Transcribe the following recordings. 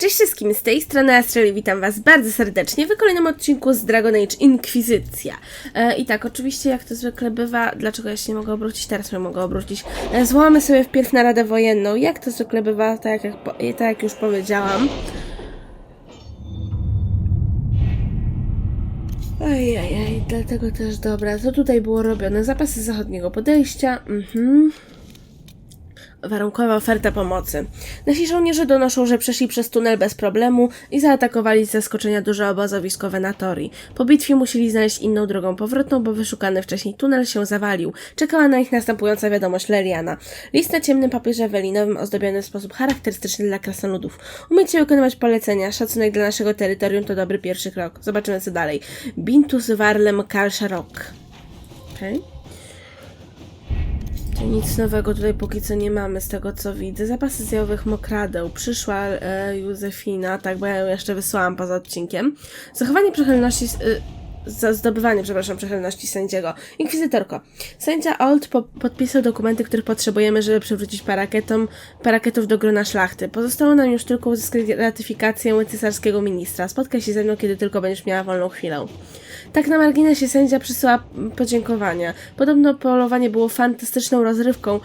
Cześć wszystkim, z tej strony Astrali, witam was bardzo serdecznie w kolejnym odcinku z Dragon Age Inkwizycja. E, I tak, oczywiście jak to zwykle bywa, dlaczego ja się nie mogę obrócić, teraz mnie mogę obrócić. E, zwołamy sobie wpierw na Radę Wojenną, jak to zwykle bywa, tak jak, po, tak jak już powiedziałam. Ojej, dlatego też dobra, co tutaj było robione? Zapasy zachodniego podejścia, mhm. Warunkowa oferta pomocy. Nasi żołnierze donoszą, że przeszli przez tunel bez problemu i zaatakowali z zaskoczenia duże obozowiskowe na Tori. Po bitwie musieli znaleźć inną drogą powrotną, bo wyszukany wcześniej tunel się zawalił. Czekała na nich następująca wiadomość Leliana. List na ciemnym papierze welinowym ozdobiony w sposób charakterystyczny dla krasnoludów. Umiecie wykonywać polecenia. Szacunek dla naszego terytorium to dobry pierwszy krok. Zobaczymy co dalej. Bintus Warlem Kalsharok. Okej. Okay. Nic nowego tutaj póki co nie mamy z tego co widzę. Zapasy zjawowych mokradeł. Przyszła e, Józefina, tak, bo ja ją jeszcze wysłałam poza odcinkiem. Zachowanie przychylności... E, za zdobywanie, przepraszam, przychylności sędziego. Inkwizytorko. Sędzia Old po podpisał dokumenty, których potrzebujemy, żeby przywrócić paraketom, paraketów do grona szlachty. Pozostało nam już tylko uzyskać ratyfikację cesarskiego ministra. Spotkaj się ze mną, kiedy tylko będziesz miała wolną chwilę. Tak na marginesie sędzia przysyła podziękowania. Podobno polowanie było fantastyczną rozrywką.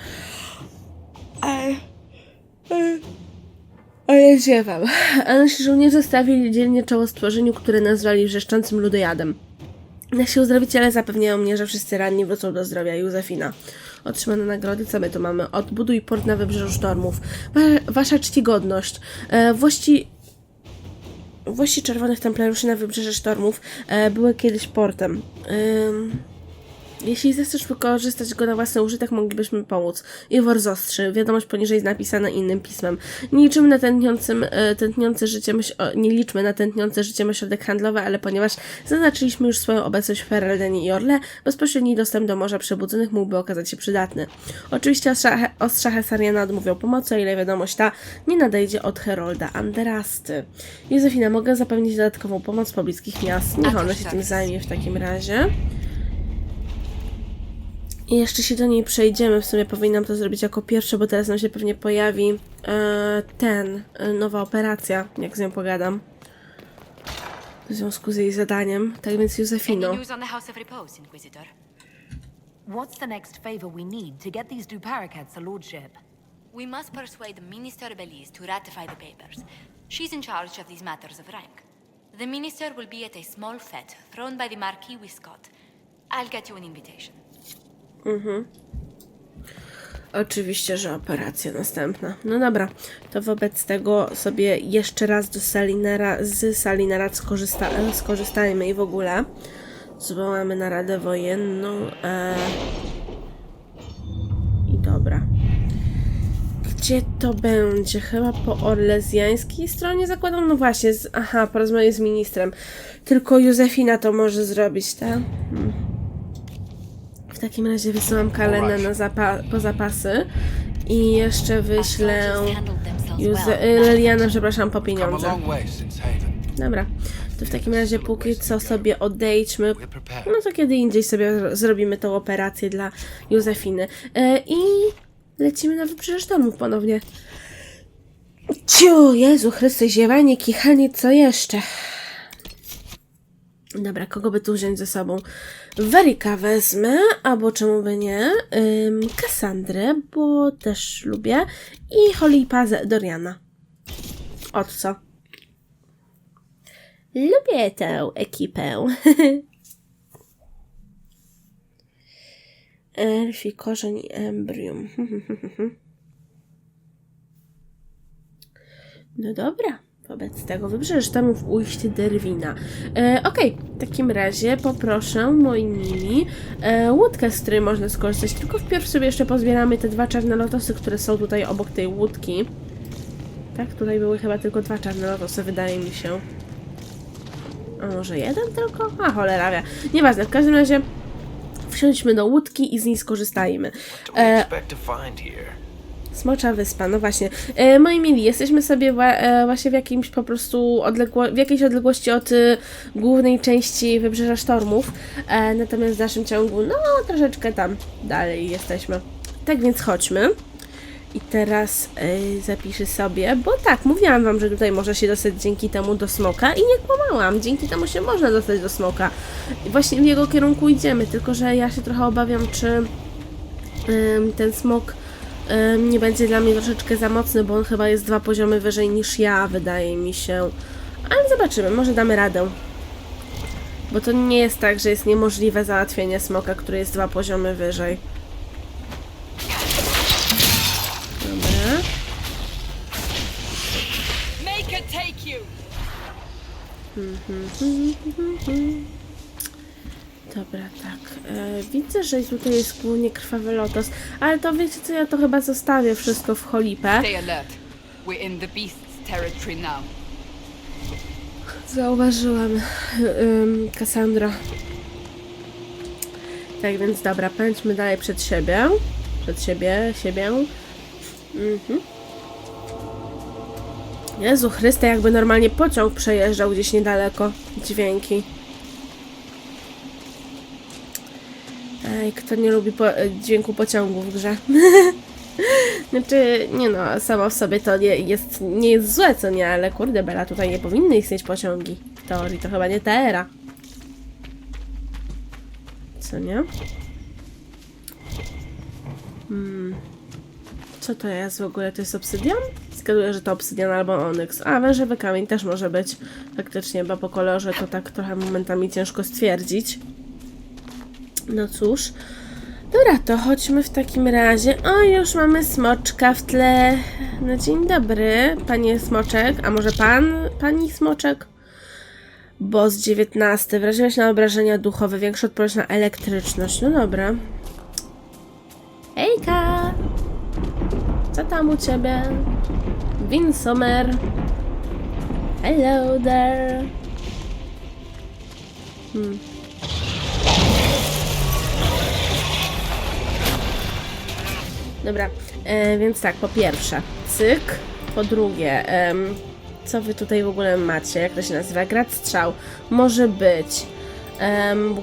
Ale... ale... Ale ziewam. Nasi żołnierze stawili dzielnie czoło stworzeniu, które nazwali wrzeszczącym ludojadem. Nasi uzdrowiciele zapewniają mnie, że wszyscy ranni wrócą do zdrowia. Józefina. Otrzymane nagrody, co my tu mamy? Odbuduj port na wybrzeżu sztormów. Wa wasza czcigodność. E, włości... Włości Czerwonych Templariuszy na wybrzeże sztormów e, były kiedyś portem. Ym... Jeśli zechcesz wykorzystać go na własny użytek, moglibyśmy pomóc. Iwor Zostrzy. Wiadomość poniżej jest napisana innym pismem. Nie liczymy na tętniącym, e, tętniące życie nie liczmy na tętniące życie ośrodek handlowy, ale ponieważ zaznaczyliśmy już swoją obecność w Ferelden i Orle, bezpośredni dostęp do Morza Przebudzonych mógłby okazać się przydatny. Oczywiście ostrza, ostrza Hesariana odmówią pomocy, o ile wiadomość ta nie nadejdzie od Herolda Anderasty. Józefina, mogę zapewnić dodatkową pomoc pobliskich miast. Niech ona się tym zajmie w takim razie. I jeszcze się do niej przejdziemy. W sumie powinnam to zrobić jako pierwsze, bo teraz nam się pewnie pojawi e, ten, e, nowa operacja, jak z nią pogadam. W związku z jej zadaniem. Tak więc Józefino. What's the next favor we need to get these two parakeets to Lordship? We must persuade Minister Belize to ratify the papers. She's in charge of these matters of rank. The minister will be at a small fete thrown by the Marquis Wiscott. I'll get you an invitation. Oczywiście, że operacja następna. No dobra, to wobec tego sobie jeszcze raz do Salinera, z Salinera skorzysta, skorzystajmy i w ogóle zwołamy naradę wojenną. E... I dobra. Gdzie to będzie? Chyba po orlezjańskiej stronie zakładam? No właśnie, z, aha, porozmawiać z ministrem. Tylko Józefina to może zrobić, tak? Hmm. W takim razie wysyłam Kalenę na zapa po zapasy i jeszcze wyślę Józe Lelianę, przepraszam, po pieniądze. Dobra, to w takim razie póki co sobie odejdźmy. No to kiedy indziej sobie zro- zrobimy tą operację dla Józefiny. E, I lecimy na wybrzeże sztormów ponownie. Ciu, Jezu Chryste, ziewanie, kichanie, co jeszcze? Dobra, kogo by tu wziąć ze sobą? Werika wezmę, albo czemu by nie? Ym, bo też lubię. I Holipa z Doriana. Od co? Lubię tę ekipę. Elfi, korzeń i embrium. No dobra, wobec tego wybrzeże sztamów ujście Derwina. E, Okej, w takim razie poproszę, moi mili, e, łódkę, z której można skorzystać. Tylko wpierw sobie jeszcze pozbieramy te dwa czarne lotosy, które są tutaj obok tej łódki. Tak, tutaj były chyba tylko dwa czarne lotosy, wydaje mi się. A może jeden tylko? A cholera wie. Nieważne, w każdym razie wsiądźmy do łódki i z niej skorzystajmy. Do Smocza Wyspa, no właśnie. E, moi mili, jesteśmy sobie wa- e, właśnie w jakimś po prostu odległo- w jakiejś odległości od y, głównej części Wybrzeża Sztormów, e, natomiast w dalszym ciągu, no troszeczkę tam dalej jesteśmy. Tak więc chodźmy. I teraz y, zapiszę sobie, bo tak, mówiłam wam, że tutaj można się dostać dzięki temu do smoka i nie kłamałam, dzięki temu się można dostać do smoka. I właśnie w jego kierunku idziemy, tylko że ja się trochę obawiam, czy ym, ten smok nie będzie dla mnie troszeczkę za mocny, bo on chyba jest dwa poziomy wyżej niż ja, wydaje mi się. Ale zobaczymy, może damy radę. Bo to nie jest tak, że jest niemożliwe załatwienie smoka, który jest dwa poziomy wyżej. Dobra. You! Dobra, tak. E, widzę, że tutaj jest głównie krwawy lotos, ale to wiecie co, ja to chyba zostawię wszystko w cholipę. Stay alert. We're in the beast's territory now. Zauważyłam, ym, Cassandra. Tak więc dobra, pędźmy dalej przed siebie. Przed siebie, siebie. Mhm. Jezu Chryste, jakby normalnie pociąg przejeżdżał gdzieś niedaleko. Dźwięki. Ej, kto nie lubi po dźwięku pociągu w grze? Znaczy, nie no, samo w sobie to nie jest, nie jest złe, co nie, ale kurde, Bela, tutaj nie powinny istnieć pociągi. W teorii to chyba nie ta era. Co nie? Hmm. Co to jest w ogóle? To jest obsydian? Zgaduję, że to obsydian albo onyx. A, wężowy kamień też może być. Faktycznie, bo po kolorze to tak trochę momentami ciężko stwierdzić. No cóż. Dobra, to chodźmy w takim razie. O, już mamy smoczka w tle. No dzień dobry, panie smoczek. A może pan, pani smoczek? Boss 19. Wrażenie na obrażenia duchowe, większa odporność na elektryczność. No dobra. Hejka! Co tam u ciebie? Winsomer. Hello there. Hmm. Dobra, e, więc tak, po pierwsze, cyk, po drugie, co wy tutaj w ogóle macie, jak to się nazywa, grad strzał, może być, um,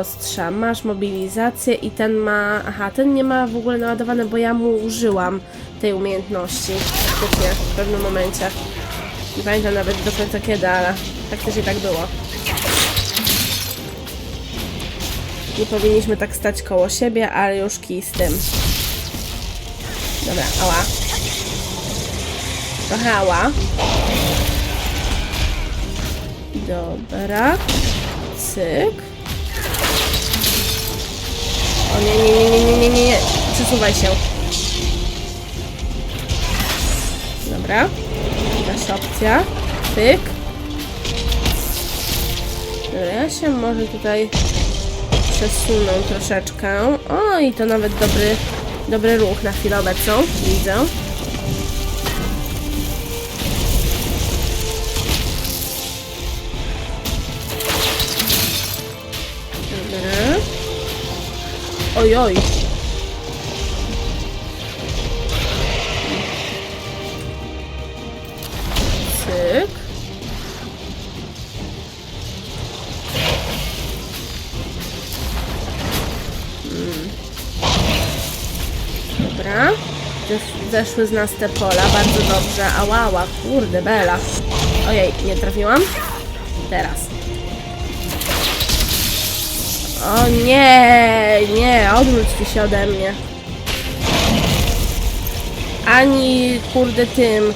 ostrza, masz mobilizację i ten ma, aha, ten nie ma w ogóle naładowane, bo ja mu użyłam tej umiejętności, faktycznie, w pewnym momencie, nie pamiętam nawet do końca kiedy, ale faktycznie tak było. Nie powinniśmy tak stać koło siebie, ale już kij z tym. Dobra, ała. Trochę ała. Dobra. Cyk. O nie, nie, nie, nie, nie, nie, nie, nie. Przesuwaj się. Dobra. Nasza opcja. Pyk. Dobra, ja się może tutaj przesunę troszeczkę. O, i to nawet dobry Dobry ruch na chwilę obecną, widzę. Dobra. Oj, Zeszły z nas te pola, bardzo dobrze. Ałała, kurde, bela. Ojej, nie trafiłam? Teraz. O nie, nie, odwróć się ode mnie. Ani, kurde, tym.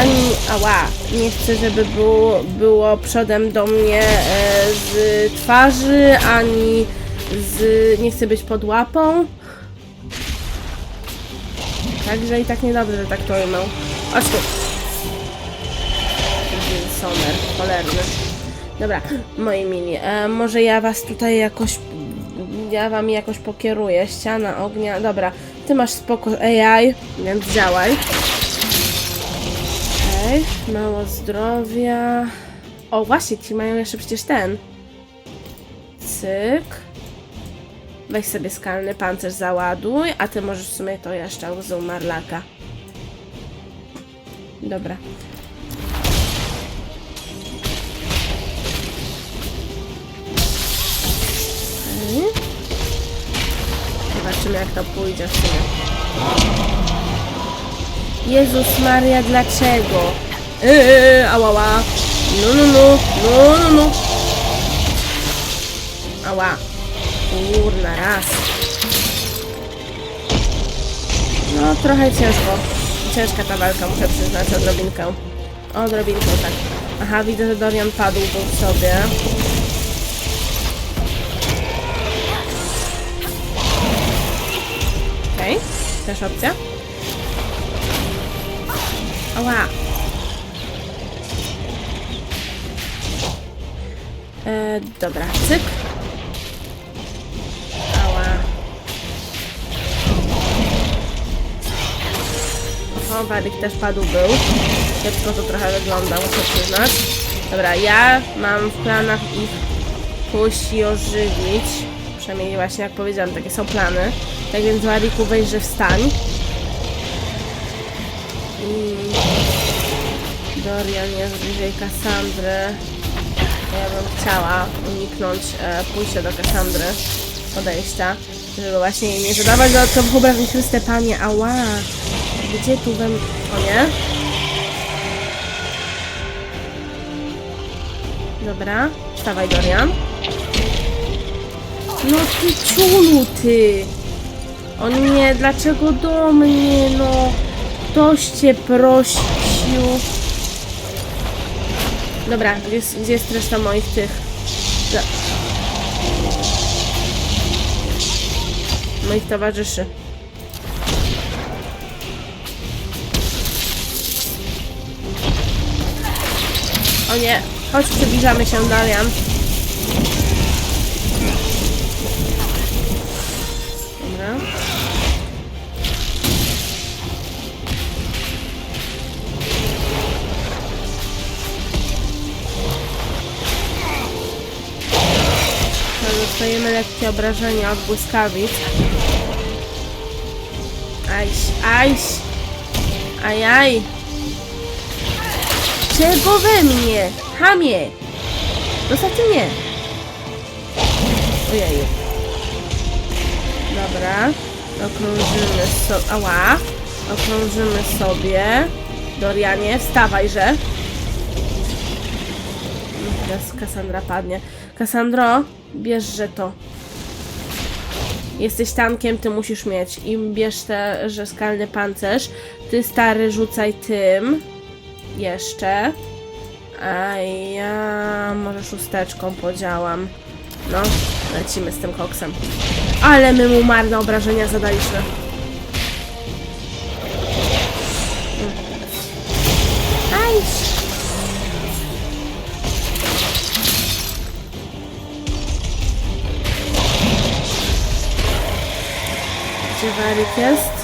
Ani, ała, nie chcę, żeby było, było przodem do mnie e, z twarzy, ani z, nie chcę być pod łapą. Także i tak niedobrze, że tak to ujmą. Chodź tu. Somer, cholerny. Dobra, moi mili, e, może ja was tutaj jakoś, ja wam jakoś pokieruję. Ściana ognia, dobra. Ty masz spoko AI, więc działaj. Okej, mało zdrowia. O, właśnie, ci mają jeszcze przecież ten. Cyk. Weź sobie skalny pancerz załaduj, a ty możesz w sumie to jeszcze łzą marlaka. Dobra. Okej. Zobaczymy jak to pójdzie w sumie. Jezus Maria, dlaczego? Eee, ałała. No, no, no, no, no, no. Ała. Kurna, raz. No, trochę ciężko. Ciężka ta walka, muszę przyznać, odrobinkę. Odrobinkę, tak. Aha, widzę, że Dorian padł był sobie. Okej, też opcja. Ała. E, dobra, cyk. O, Wadik też padł był. Kiepsko to trochę wygląda, muszę przyznać. Dobra, ja mam w planach ich pójść i ożywić. Przynajmniej właśnie jak powiedziałam, takie są plany. Tak więc Wadiku weź, że wstań. I... Dorian jest bliżej Kassandry. Ja bym chciała uniknąć e, pójścia do Kassandry, podejścia, żeby właśnie nie zadawać dodatkowych obrażeń. Chryste Panie, ała! Gdzie tu wem... O nie? Dobra, wstawaj Dorian. No ty ciulu, ty! O nie, dlaczego do mnie, no? Ktoś cię prosił. Dobra, gdzie jest, gdzie jest reszta moich tych... Moich towarzyszy. O nie, chodź przybliżamy się, Dalian. Dobra. Dostajemy lekkie obrażenia od błyskawic. Ajś, ajś! Ajaj! Czego we mnie? Hamie! Zostawcie mnie! Ojeju. Dobra. Okrążymy sobie... Ała! Okrążymy sobie. Dorianie, wstawajże. Teraz Kassandra padnie. Kassandro, bierzże to. Jesteś tankiem, ty musisz mieć. I bierz te, że skalny pancerz. Ty stary rzucaj tym. Jeszcze. A ja może szósteczką podziałam. No, lecimy z tym koksem. Ale my mu marne obrażenia zadaliśmy. Aj! Gdzie Warik jest?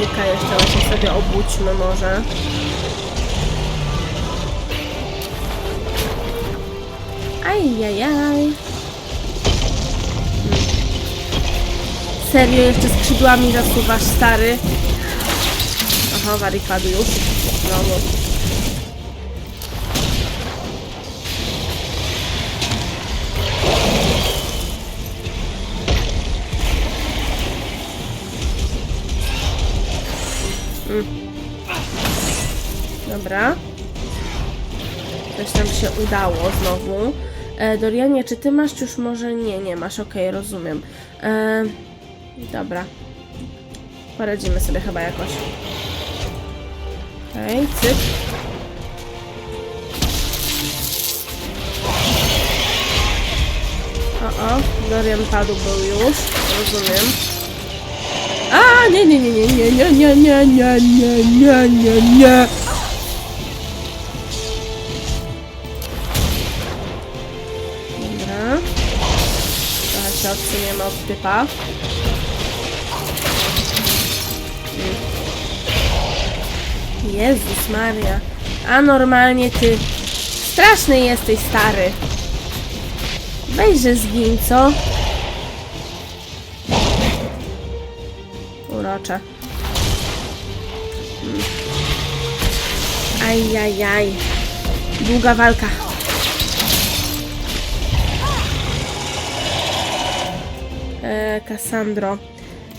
Warika jeszcze właśnie sobie obudźmy może. Ajajaj. Serio, jeszcze skrzydłami zasuwasz, stary? Aha, Warik padł już. Znowu. Dobra. Coś nam się udało znowu. E, Dorianie, czy ty masz już może? Nie, nie masz, okej, rozumiem. E, dobra. Poradzimy sobie chyba jakoś. Okej, cyk. O, o, Dorian padł był już, rozumiem. A, nie, nie, nie, nie, nie, nie, nie, nie, nie, nie, nie, nie, typa. Jezus Maria. A normalnie ty. Straszny jesteś, stary. Weźże zgin, co? Urocze. Mm. Ajajaj. Długa walka. E.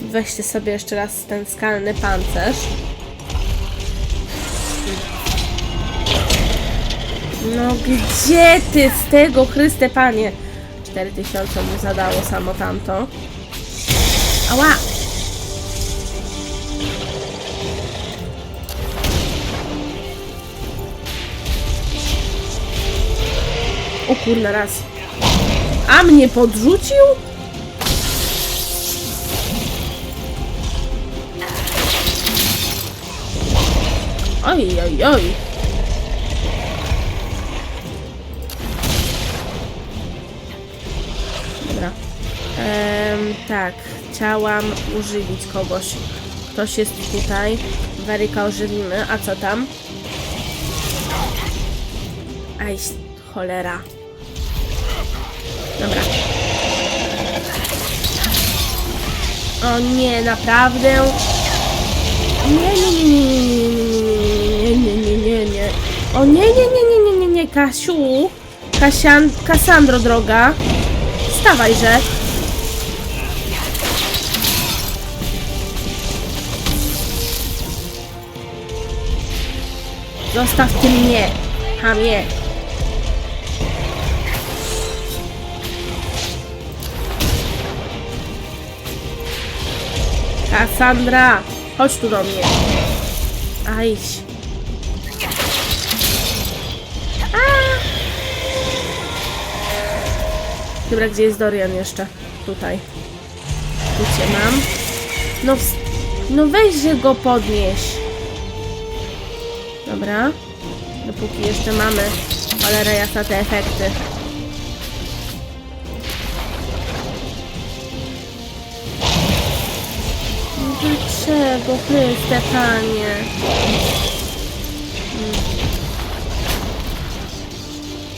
Weźcie sobie jeszcze raz ten skalny pancerz. No gdzie ty z tego, Chryste Panie? 4000 mu zadało samo tamto. Ała! O kurna raz. A mnie podrzucił? Oj, oj, oj. Dobra. Em, tak, chciałam używić kogoś. Ktoś jest tutaj. Waryka ożywimy. A co tam? Aj, cholera. Dobra. O nie, naprawdę? Nie, nie, nie, nie, nie, O nie, nie, nie, nie, nie, nie, nie, Kasiu. Kasian, Kasandro droga. Wstawajże. Zostaw ty mnie, hamie. Kassandra, chodź tu do mnie. A Dobra, gdzie jest Dorian jeszcze? Tutaj. Tu cię mam. No, no weźże go podnieś. Dobra. Dopóki jeszcze mamy cholera jasna te efekty. No Dlaczego, Chryste Panie?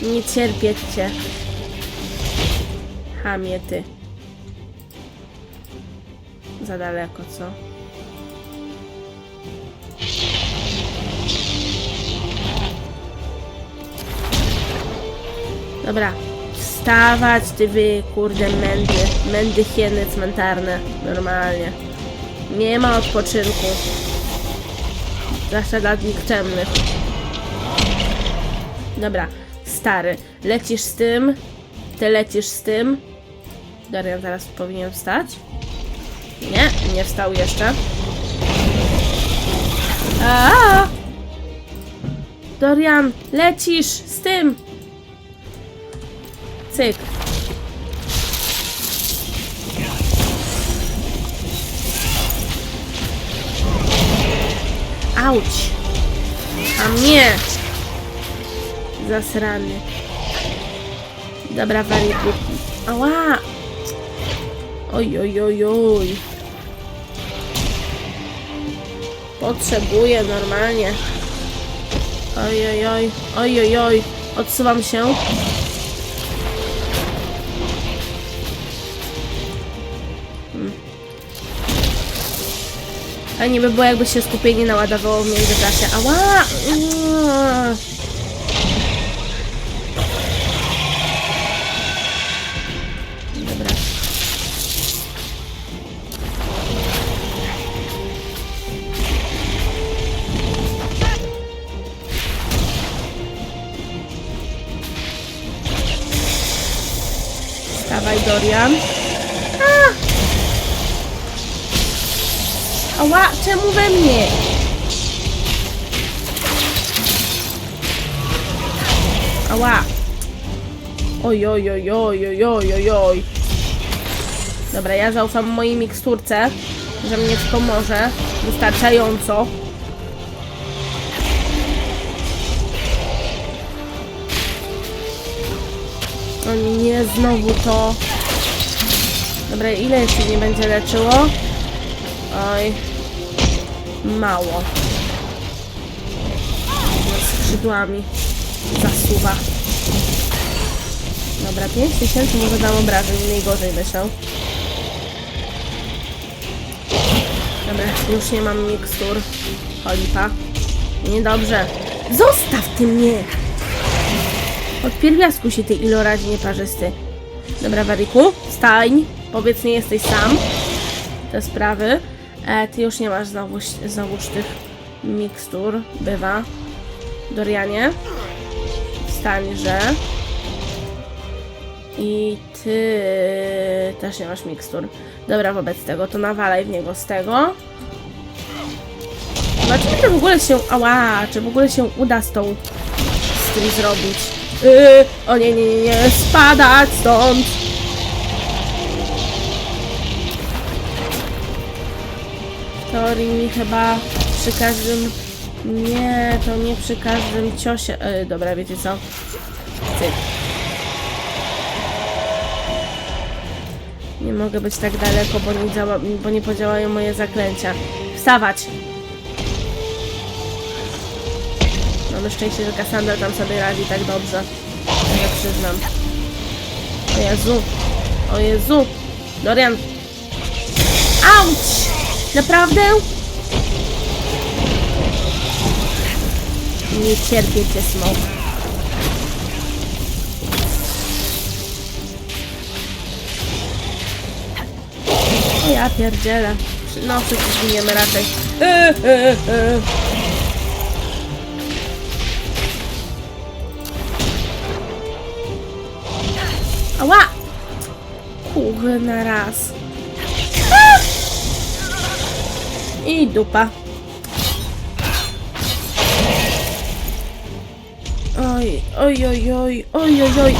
Mm. Nie cierpię cię. Hamie ty. Za daleko, co? Dobra. Wstawać, ty wy, kurde, mędy. Mędy hieny cmentarne. Normalnie. Nie ma odpoczynku. Zwłaszcza dla nikczemnych. Dobra, stary. Lecisz z tym. Ty lecisz z tym. Dorian zaraz powinien wstać. Nie, nie wstał jeszcze. A! Dorian, lecisz z tym. Cyk. Auć! A mnie! Zasrany. Dobra, wariku. Ała! Oj, oj, oj, oj. Potrzebuję normalnie. Oj, oj, oj, oj, oj, oj. Odsuwam się. Fajnie by było, jakby się skupienie naładowało w międzyczasie. Ała! Uaa. Stawaj, Dorian. Ała, czemu we mnie? Ała. Oj, oj, oj, oj, oj, oj, oj, oj. Dobra, ja zaufam mojej miksturce, że mnie pomoże wystarczająco. O nie, znowu to. Dobra, ile się nie będzie leczyło? Oj. Mało. Skrzydłami zasuwa. Dobra, 5000 może dam obrażeń, mniej gorzej myślał. Dobra, już nie mam mikstur. Cholipa. Niedobrze. Zostaw ty mnie! Od pierwiastku się ty ilorazie nieparzysty. Dobra, Wariku, stań. Powiedz, nie jesteś sam. te sprawy. E, ty już nie masz znowu, tych mikstur, bywa. Dorianie, wstań, że. I ty też nie masz mikstur. Dobra, wobec tego to nawalaj w niego z tego. Zobaczymy, czy w ogóle się. Ała, czy w ogóle się uda z tą. z tym zrobić. Yy, o nie, nie, nie, spadać stąd! W teorii mi chyba przy każdym. Nie, to nie przy każdym ciosie. Yy, dobra, wiecie co? Cyk. Nie mogę być tak daleko, bo nie, działa, bo nie podziałają moje zaklęcia. Wstawać! Mamy szczęście, że Cassandra tam sobie radzi tak dobrze. Ja przyznam. O Jezu! O Jezu! Dorian! Auć! Naprawdę? Nie cierpię cię, Smoke. O ja pierdzielę. No, wszyscy zginiemy raczej. E, e, e. Ała! Kurna raz. A! I dupa. Oj, oj, oj, oj, oj, oj, oj.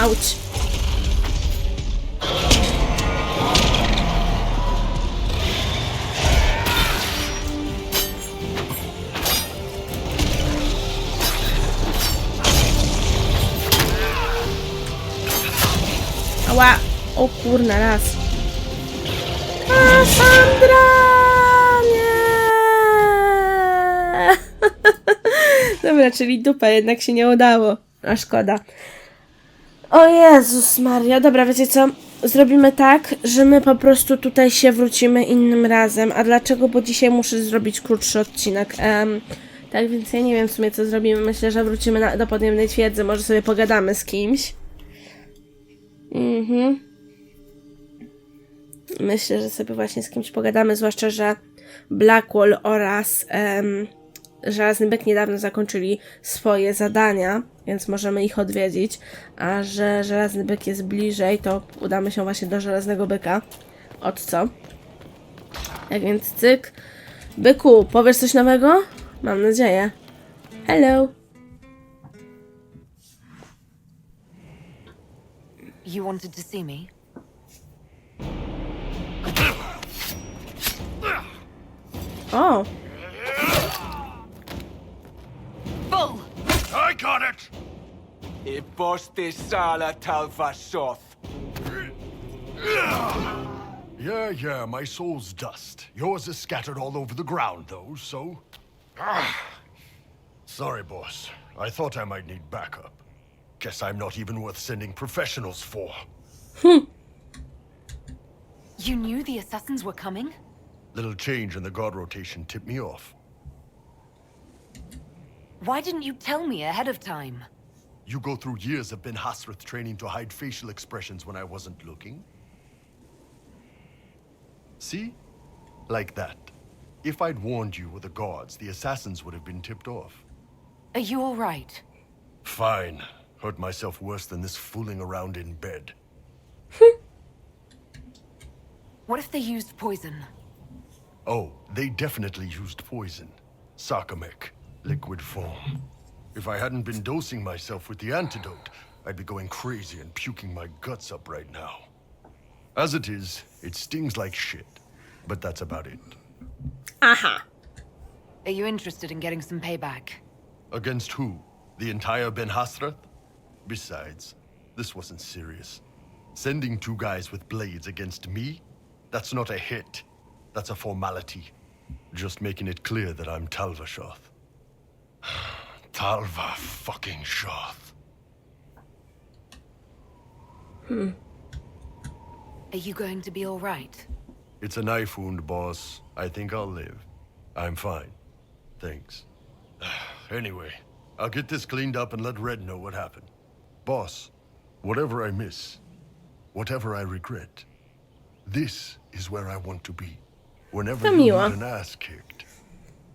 Auć. Ała! O kurna, raz. Cassandra! Nie! Dobra, czyli dupa, jednak się nie udało. A szkoda. O Jezus Maria, dobra, wiecie co? Zrobimy tak, że my po prostu tutaj się wrócimy innym razem. A dlaczego? Bo dzisiaj muszę zrobić krótszy odcinek. Em, tak więc ja nie wiem w sumie co zrobimy. Myślę, że wrócimy na, do podniebnej twierdzy. Może sobie pogadamy z kimś. Mhm. Myślę, że sobie właśnie z kimś pogadamy, zwłaszcza, że Blackwall oraz Żelazny Byk niedawno zakończyli swoje zadania, więc możemy ich odwiedzić. A że Żelazny Byk jest bliżej, to udamy się właśnie do Żelaznego Byka. Od co? Tak więc cyk. Byku, powiesz coś nowego? Mam nadzieję. Hello. You wanted to see me? O, Bull! I got it! Iboste sala talva soth. Yeah, yeah, my soul's dust. Yours is scattered all over the ground, though, so. Ah. Sorry, boss. I thought I might need backup. Guess I'm not even worth sending professionals for. Hmm. You knew the assassins were coming? Little change in the guard rotation tipped me off. Why didn't you tell me ahead of time? You go through years of Ben Hasrith training to hide facial expressions when I wasn't looking. See? Like that. If I'd warned you were the guards, the assassins would have been tipped off. Are you alright? Fine. Hurt myself worse than this fooling around in bed. What if they used poison? Oh, they definitely used poison. Sarcomec, liquid form. If I hadn't been dosing myself with the antidote, I'd be going crazy and puking my guts up right now. As it is, it stings like shit. But that's about it. aha. Are you interested in getting some payback? Against who? The entire Ben Hasrath? Besides, this wasn't serious. Sending two guys with blades against me? That's not a hit. That's a formality. Just making it clear that I'm Talva Shoth. Talva fucking Shoth. Hmm. Are you going to be alright? It's a knife wound, boss. I think I'll live. I'm fine. Thanks. anyway, I'll get this cleaned up and let Red know what happened. Boss, whatever I miss, whatever I regret, this is where I want to be. Whenever To you miło. need an ass kicked,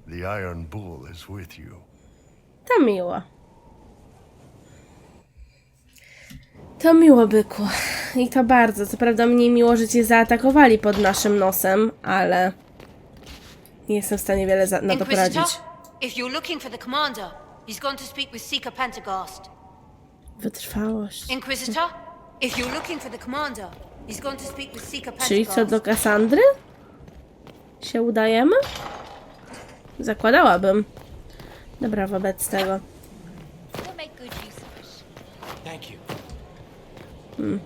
the Iron Bull is with you. To miło. To miło, byku. I to bardzo. Co prawda mniej miło, że cię zaatakowali pod naszym nosem, ale nie jestem w stanie wiele za- na to Inquisitor, poradzić. if you're looking for the commander, he's gone to speak with Seeker Pentecost. Wytrwałość. Inquisitor, if you're looking for the commander, he's gone to speak with Seeker Czyli co do Kasandry? Się udajemy? Zakładałabym. Dobra, wobec tego. You.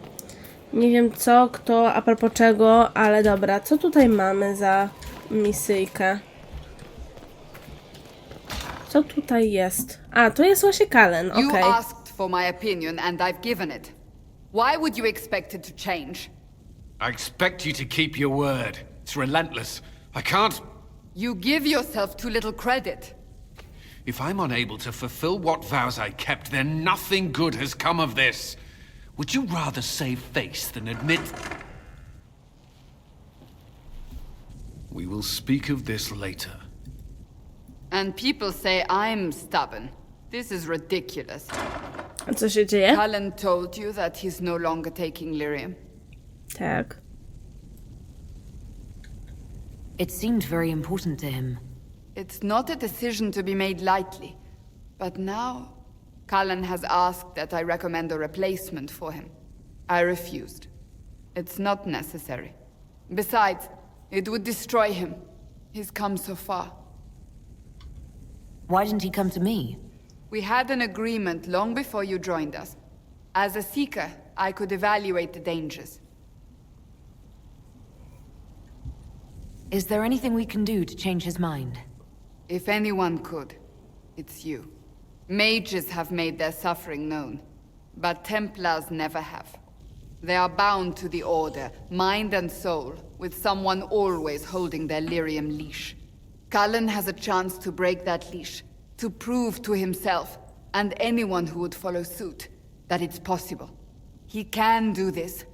Nie wiem co, kto, a propos czego, ale dobra. Co tutaj mamy za misyjkę? Co tutaj jest? A, to jest właśnie Kalen, okej. asked for my opinion, and I've given it. Why would you expect it to change? I expect you to keep your word. It's relentless. I can't. You give yourself too little credit. If I'm unable to fulfill what vows I kept, then nothing good has come of this. Would you rather save face than admit. We will speak of this later. And people say I'm stubborn. This is ridiculous. A co się dzieje? Cullen told you that he's no longer taking lyrium. Tak. It seemed very important to him. It's not a decision to be made lightly. But now, Cullen has asked that I recommend a replacement for him. I refused. It's not necessary. Besides, it would destroy him. He's come so far. Why didn't he come to me? We had an agreement long before you joined us. As a seeker, I could evaluate the dangers. Is there anything we can do to change his mind? If anyone could, it's you. Mages have made their suffering known, but Templars never have. They are bound to the Order, mind and soul, with someone always holding their lyrium leash. Cullen has a chance to break that leash, to prove to himself, and anyone who would follow suit, that it's possible. He can do this.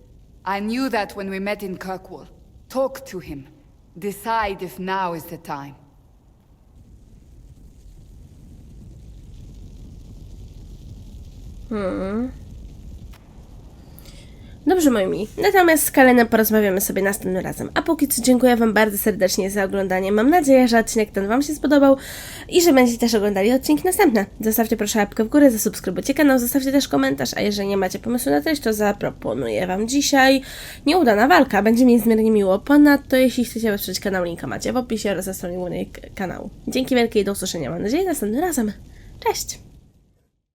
I knew that when we met in Kirkwall. Talk to him. Decide if now is the time. Hmm. Dobrze, moi mili. Natomiast z Kalenem porozmawiamy sobie następnym razem. A póki co dziękuję Wam bardzo serdecznie za oglądanie. Mam nadzieję, że odcinek ten Wam się spodobał i że będziecie też oglądali odcinki następne. Zostawcie proszę łapkę w górę, zasubskrybujcie kanał, zostawcie też komentarz, a jeżeli nie macie pomysłu na treść, to zaproponuję Wam dzisiaj nieudana walka. Będzie mi niezmiernie miło. Ponadto, jeśli chcecie wesprzeć kanał, linka macie w opisie oraz na stronie głównej kanału. Dzięki wielkie i do usłyszenia, mam nadzieję, następnym razem. Cześć!